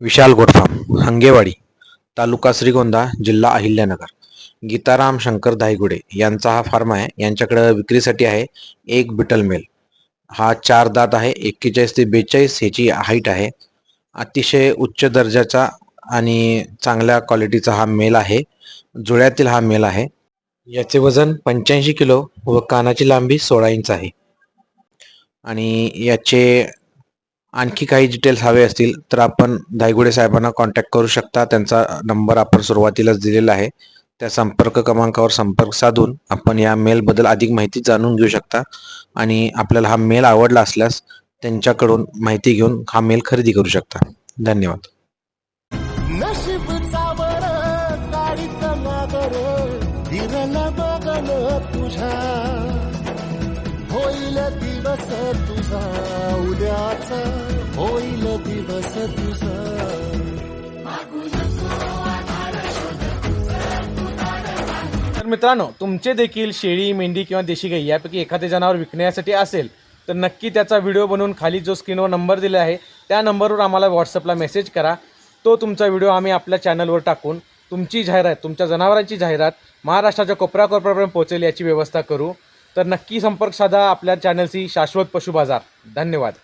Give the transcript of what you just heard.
विशाल गोडफाम हंगेवाडी तालुका श्रीगोंदा जिल्हा अहिल्यानगर. गीताराम शंकर धायगुडे यांचा हा फार्म आहे. यांच्याकडे विक्रीसाठी आहे एक बिटल मेल हा चार दात आहे एक्केचाळीस ते बेचाळीस ह्याची हाईट आहे. अतिशय उच्च दर्जाचा आणि चांगल्या क्वालिटीचा हा मेल आहे. जुळ्यातील हा मेल आहे. याचे वजन पंच्याऐंशी किलो व कानाची लांबी सोळा इंच आहे. आणि याचे आणखी काही डिटेल्स हवे असतील तर आपण धायगुडे साहेबांना कॉन्टॅक्ट करू शकता. त्यांचा नंबर आपण सुरुवातीलाच दिलेला आहे. त्या संपर्क क्रमांकावर संपर्क साधून आपण या मेलबद्दल अधिक माहिती जाणून घेऊ शकता. आणि आपल्याला हा मेल आवडला असल्यास त्यांच्याकडून माहिती घेऊन हा मेल खरेदी करू शकता. धन्यवाद. तुझ्या. होईल दिवस तुझा उद्याचा होईल दिवस तुझा तर मित्रांनो तुमचे देखील शेळी मेंढी किंवा देशी गाई यापैकी एखादे जनावर विकण्यासाठी असेल तर नक्की त्याचा व्हिडिओ बनवून खाली जो स्क्रीनवर नंबर दिला आहे त्या नंबरवर आम्हाला व्हॉट्सअपला मेसेज करा. तो तुमचा व्हिडिओ आम्ही आपल्या चॅनलवर टाकून तुमची जाहिरात तुमच्या जनावरांची जाहिरात महाराष्ट्राच्या कोपऱ्याकोपऱ्यापर्यंत पोहोचेल याची व्यवस्था करू. तर नक्की संपर्क साधा आपल्या चॅनलशी शाश्वत पशु बाजार धन्यवाद.